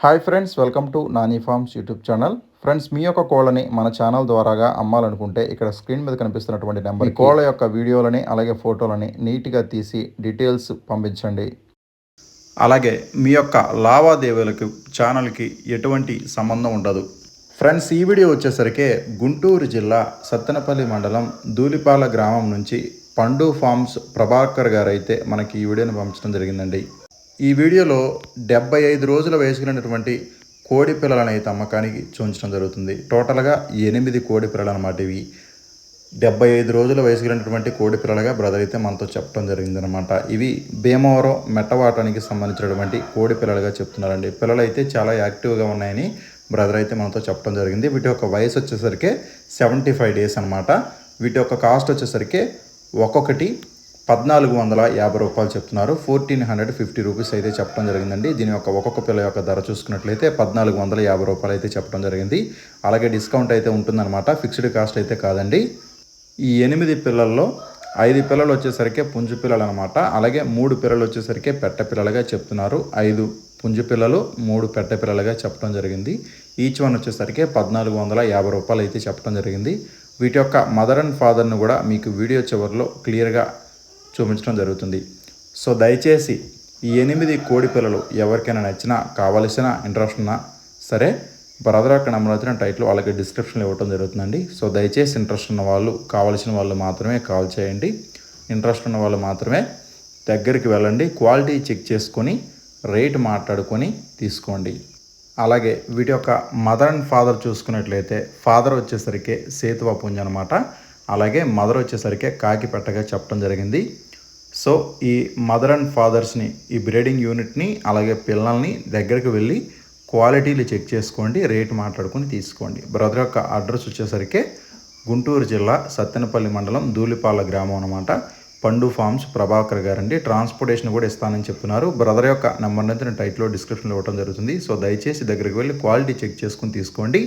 Hi friends welcome to Nani farms YouTube channel friends మీ యొక్క కోళ్ళని మన ఛానల్ ద్వారాగా అమ్మాలనుకుంటే ఇక్కడ స్క్రీన్ మీద కనిపిస్తున్నటువంటి నెంబర్ కోళ్ళ యొక్క వీడియోలని అలాగే ఫోటోలని నీట్గా తీసి డీటెయిల్స్ పంపించండి. అలాగే మీ యొక్క లావాదేవీలకు ఛానల్కి ఎటువంటి సంబంధం ఉండదు. ఫ్రెండ్స్ ఈ వీడియో వచ్చేసరికి గుంటూరు జిల్లా సత్తెనపల్లి మండలం దూలిపాల గ్రామం నుంచి పండు ఫార్మ్స్ ప్రభాకర్ గారు అయితే మనకి ఈ వీడియోని పంపించడం జరిగిందండి. ఈ వీడియోలో డెబ్బై ఐదు రోజుల వయసుకున్నటువంటి కోడి పిల్లలను అయితే అమ్మకానికి చూపించడం జరుగుతుంది. టోటల్గా ఎనిమిది కోడి పిల్లలు అనమాట ఇవి. డెబ్బై ఐదు రోజుల వయసు కలిగినటువంటి కోడి పిల్లలుగా బ్రదర్ అయితే మనతో చెప్పడం జరిగిందనమాట ఇవి భీమవరం మెట్టవాటానికి సంబంధించినటువంటి కోడి పిల్లలుగా చెప్తున్నారండి. పిల్లలు అయితే చాలా యాక్టివ్గా ఉన్నాయని బ్రదర్ అయితే మనతో చెప్పడం జరిగింది. వీటి యొక్క వయసు వచ్చేసరికి సెవెంటీ ఫైవ్ డేస్ అనమాట వీటి యొక్క కాస్ట్ వచ్చేసరికి ఒక్కొక్కటి పద్నాలుగు వందల యాభై రూపాయలు చెప్తున్నారు. ఫోర్టీన్ హండ్రెడ్ ఫిఫ్టీ రూపీస్ అయితే చెప్పడం జరిగిందండి. దీని యొక్క ఒక్కొక్క పిల్ల యొక్క ధర చూసుకున్నట్లయితే పద్నాలుగు వందల యాభై రూపాయలు అయితే చెప్పడం జరిగింది. అలాగే డిస్కౌంట్ అయితే ఉంటుందన్నమాట. ఫిక్స్డ్ కాస్ట్ అయితే కాదండి. ఈ ఎనిమిది పిల్లల్లో ఐదు పిల్లలు వచ్చేసరికి పుంజు పిల్లలు అనమాట అలాగే మూడు పిల్లలు వచ్చేసరికి పెట్ట పిల్లలుగా చెప్తున్నారు. ఐదు పుంజు పిల్లలు మూడు పెట్ట పిల్లలుగా చెప్పడం జరిగింది. ఈచ్ వన్ వచ్చేసరికి పద్నాలుగు వందల యాభై రూపాయలు అయితే చెప్పడం జరిగింది. వీటి యొక్క మదర్ అండ్ ఫాదర్ను కూడా మీకు వీడియో చివరిలో క్లియర్గా చూపించడం జరుగుతుంది. సో దయచేసి ఈ ఎనిమిది కోడి పిల్లలు ఎవరికైనా నచ్చినా కావలసిన ఇంట్రెస్ట్ ఉన్నా సరే బ్రదర్ అక్కడ నెంబర్ వచ్చిన టైటిల్ వాళ్ళకి డిస్క్రిప్షన్లో ఇవ్వడం జరుగుతుందండి. సో దయచేసి ఇంట్రెస్ట్ ఉన్న వాళ్ళు కావాల్సిన వాళ్ళు మాత్రమే కాల్ చేయండి. ఇంట్రెస్ట్ ఉన్న వాళ్ళు మాత్రమే దగ్గరికి వెళ్ళండి. క్వాలిటీ చెక్ చేసుకొని రేట్ మాట్లాడుకొని తీసుకోండి. అలాగే వీటి యొక్క మదర్ అండ్ ఫాదర్ చూసుకున్నట్లయితే ఫాదర్ వచ్చేసరికి సేతువా పుంజ్ అనమాట అలాగే మదర్ వచ్చేసరికి కాకి పెట్టగా చెప్పడం జరిగింది. సో ఈ మదర్ అండ్ ఫాదర్స్ని ఈ బ్రీడింగ్ యూనిట్ని అలాగే పిల్లల్ని దగ్గరికి వెళ్ళి క్వాలిటీలు చెక్ చేసుకోండి రేట్ మాట్లాడుకొని తీసుకోండి. బ్రదర్ యొక్క అడ్రస్ వచ్చేసరికి గుంటూరు జిల్లా సత్తెనపల్లి మండలం ధూళిపాల గ్రామం అనమాట పండు ఫార్మ్స్ ప్రభాకర్ గారండి. ట్రాన్స్పోర్టేషన్ కూడా ఇస్తానని చెప్తున్నారు. బ్రదర్ యొక్క నెంబర్ అయితే నేను టైట్లో డిస్క్రిప్షన్లో ఇవ్వడం జరుగుతుంది. సో దయచేసి దగ్గరికి వెళ్ళి క్వాలిటీ చెక్ చేసుకుని తీసుకోండి.